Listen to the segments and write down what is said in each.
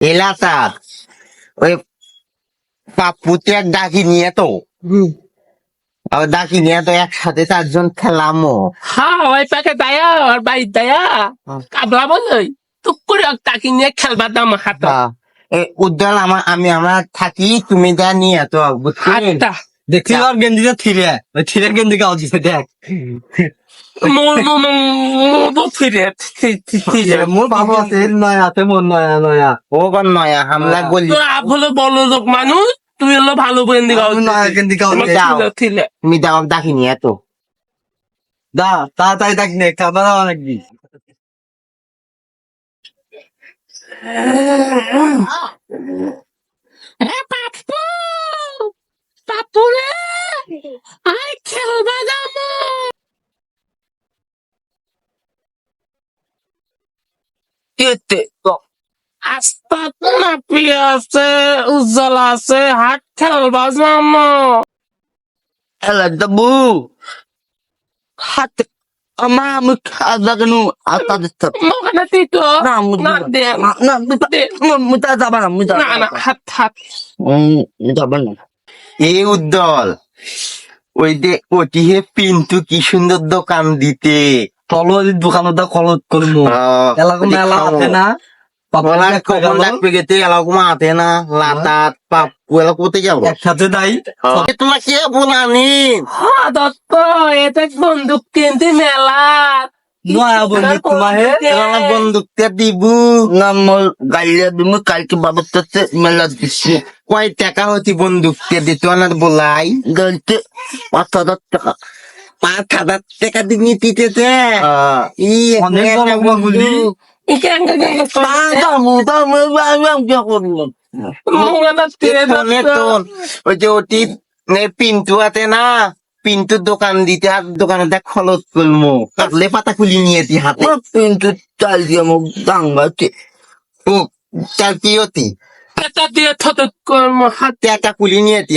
এলাকার ওই পাপুতে এক ডাকি নিয়ে তো। আর ডাকি নিয়ে তো একসাথে চারজন খেলামো। হ্যাঁ ওই প্যাকে দায়া আর বাড়ি দায়া। কাবলা বলই টুক করে তাকে নিয়ে খেলবার দাম হাত। উজ্জ্বল আমার আমি আমরা থাকি তুমি যা নিয়ে তো আটটা দেখছি আর গেন্দিটা থিরে ওই থিরে গেন্দি গাও দিছে দেখ মো মো মো মো ফিরে মোর ভালো আছে নয় আছে মোর নয়া নয়া। ও গন নয়া হামলা গলি। আপ হলো বড় লোক মানুষ তুই হলো ভালো বন্ধু গাও। নয়া গেন্দি গাও ছিল। তুমি যাও ডাকি নিয়ে তো। দা তাড়াতাড়ি দেখ খাবার অনেক দি এ কেতে আস্তাত নাপি আছে উজ্জ্বল আছে হাত খেলবা যাব এলা দাবু হাত আমা আমি খাজা কেন আতা দিতে। না না দে। না না মুতা যাবা না মুতা না না হাত হাত। যাবা না। এই উদ্দল ওই যে ওটি হে পিন্টু কি সুন্দর দোকান দিতে। তলো দোকানত দা কলত করব এলাকা মেলা আছে। না। একসাথে দাই তোমার কে হ্যাঁ দত্ত বন্দুক কিনতে মেলা। নয়া বন্ধু তোমার হে বন্দুকটা দিব। না মোর গাড়িয়া দিব কালকে বাবার মেলা দিচ্ছে কয় টাকা হতি বন্দুকটা দিত না বলাই। গাড়িতে পাঁচ হাজার টাকা। পাঁচ হাজার টাকা দিয়ে গুলি। ওই যে ওটি পিন্টু আছে না পিন্টুর দোকান দিতে আর দোকানে দেখ খরচ করব। কাটলে পাতা খুলি নিয়ে দি হাতে। পিন্টু চাল দিয়ে মুখ দাঙ্গাতে ও চাল কি হতি পেটা দিয়ে থত কর্ম হাত। টাকা কুলি নিয়ে দি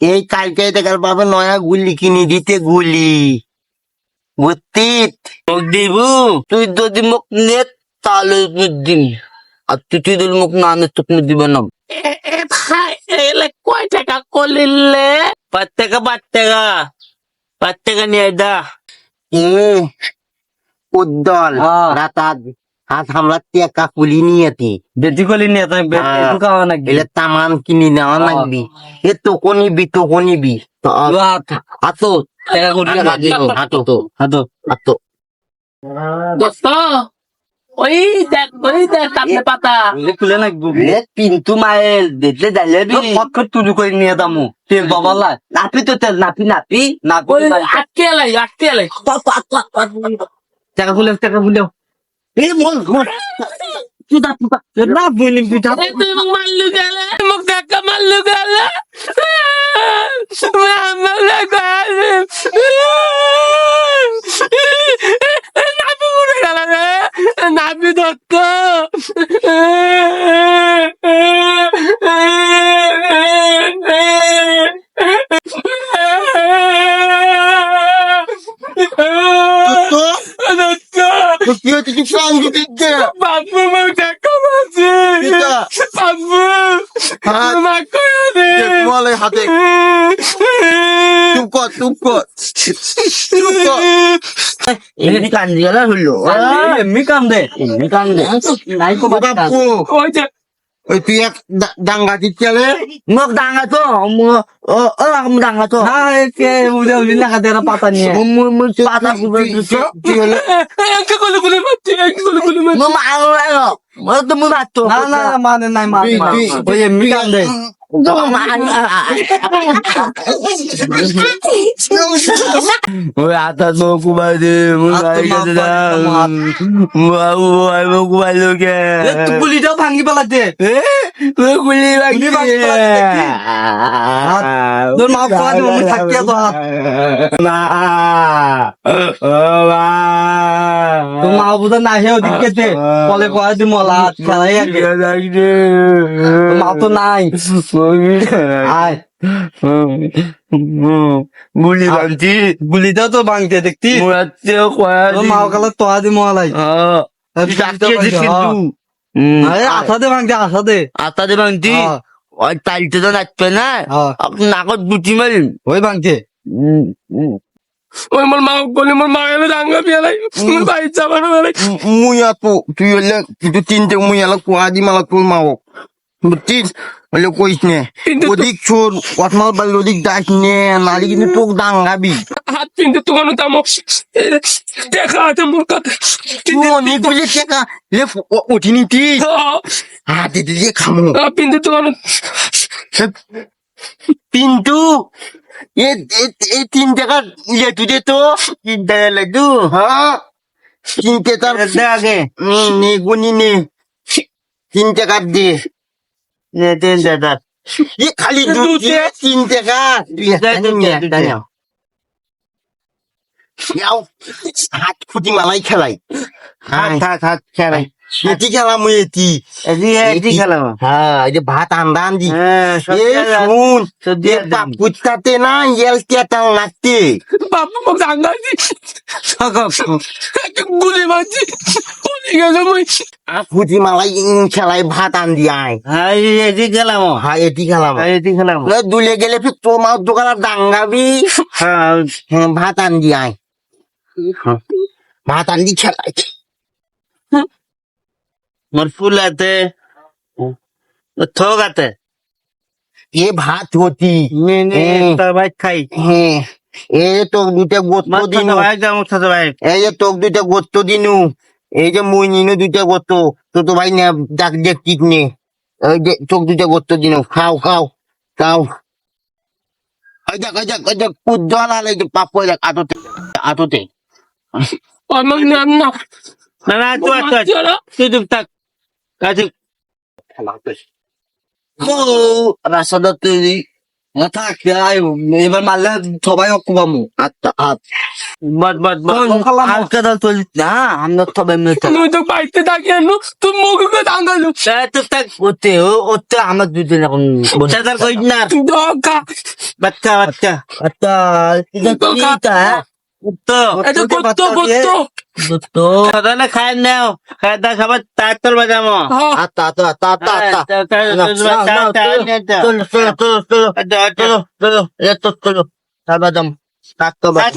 এই কালকে দেখার বাবা নয়া গুলি কিনে দিতে গুলি। বুঝতিস চোখ দিব? তুই যদি মুখ নে তাহলে তুই দিন আর তুই যদি মুখ না নে তোকে দিবে না। এ ভাই এলে কয় টাকা কলিলে পাঁচ টাকা পাঁচ টাকা। পাঁচ টাকা নিয়ে দা। উদ্দল হ্যাঁ। হাত হামলা টেকা কুলি নিয়েতি বেটি কলি নিয়ে তাই বেটি হ্যাঁ। খাওয়া নাকি এলে তামান কিনি নেওয়া। লাগবি এ তোকে নিবি তোকে নিবি আতো টাকা কোটি টাকা দিব হাতো। তো হাতো। হাতো। দোস্ত ওই দেখ ওই দেখ কাপড়ে পাতা। খুলে এ পিন্তু দেখলে তুলি করে নিয়ে দামু তেল বাবালা নাপি তো তেল নাপি নাপি। ওই আটকে এলাই আটকে এলাই। টাকা খুলে টাকা তুই মোক মারলু গেলে দেখা গেলে মারলু গেলে নাবি উড়ে গেল রে নাবি দত্ত তো দত্ত তো কি হচ্ছে কি সঙ্গ দিতে বাবু মোক দেখা। বাবু হাত। মা করে দে বলে হাতে। চুপ কর চুপ কর। চুপ কর। এমনি কান্দি গেলা হইল। এমনি কাম দে এমনি কান্দে নাই কো বাপু ওই যে ওই তুই এক দাঙ্গা দিচ্ছিলে? মোক দাঙ্গা তো ম- ও ও রকম দাঙ্গা তো। পাতা নিয়ে। পাতা মানে নাই मग आता तो कुमारी कुमारी গুলিটাও ভাঙি পেলাতে গুলি ভাঙি তোর মা তো না তোর মা বুঝা না আসে ওদিকে বলে কয় মলা খেলাই মা তো নাই আয় বুলি ভাঙছি বুলিতেও তো ভাঙতে দেখতি মাও কালার তোয়া আসা দে আসাতে ভাঙতে আসাতে আসাতে ভাঙতি ওই তালতে তো নাচবে না। হ্যাঁ। নাকত বুটি মারিম ওই ভাঙছে ওই মোর মা গলি মোর মা গেলে রাঙ্গা পেলাই মোর ভাই চাবানো গেলে মুইয়া তো তুই হলে তুই তিনটে মুইয়া লাগ আদি মালা তোর মা হোক। বুঝছিস? হলে কইস নে ওদিক ছোট অটমাল বাড়ির ওদিক যাস নে নালি কিন্তু তোক দাঙ্গাবি কিন্তু তোমার তাম দেখা আছে মোর কাছে অনেকগুলি টাকা। লে উঠিনি তি হাতে দিয়ে খামো। কিন্তু তোমার পিন্তু এই তিন টাকা ইয়ে তুই তো। তিন লাগু হ্যাঁ তিন টাকা আগে। নে গুনি নে। তিন টাকা দে। তিন টাকা খালি দুধ তিন টাকা। খেয়াও হাত খুঁটি মালাই খেলাই হাত হাত হাত খেলাই এটি খেলাম এটি এটি খেলাম হ্যাঁ এই যে ভাত আন্দা আন্দি শুন কুচকাতে না এল কেটাল লাগতে বাপু মোক আঙ্গাছি গুলি মারছি গুলি গেল মই খুঁটি খেলাই ভাত আন্দি আয় হ্যাঁ এটি খেলাম হ্যাঁ এটি খেলাম এটি খেলাম দুলে গেলে ফির তোমার দোকানে ডাঙ্গাবি হ্যাঁ ভাত আন্দি আয় ভাত আনলি খেলাই মোর ফুল আতে হ্যাঁ। থোক আতে এ ভাত হতি। সবাই খাই। হ্যাঁ এ তোক দুইটা গোত্র দিনু। এই যে তোক দুইটা গোত্র দিনু। এই যে মুই নিনু দুইটা গোত্র তো তো ভাই না ডাক দেখ নে এই যে তোক দুইটা গোত্র দিনু। খাও খাও খাও। ওই দেখ ওই দেখ ওই দেখ কুদ্দল আলে পাপ ওই দেখ আততে আততে। আমার নাম না না না তুই তুই তুই চুপ থাক ও রাসাদা তৈরি থাক এবার মারলে সবাই অকুবামু আত্মা আত বদ বদ হালকা দল তৈরি না আমরা তবে মেতে তুই তো বাড়িতে থাকি তুই মুখে রাঙ্গালো চুপ থাক ওতে ওতে আমার দুদিন এখন চাচার কই না দকা বাচ্চা বাচ্চা খাই নাও খাই দা খাবার তার বাজামো হ্যাঁ আচ্ছা চলো চলো চলো চলো চলো চলো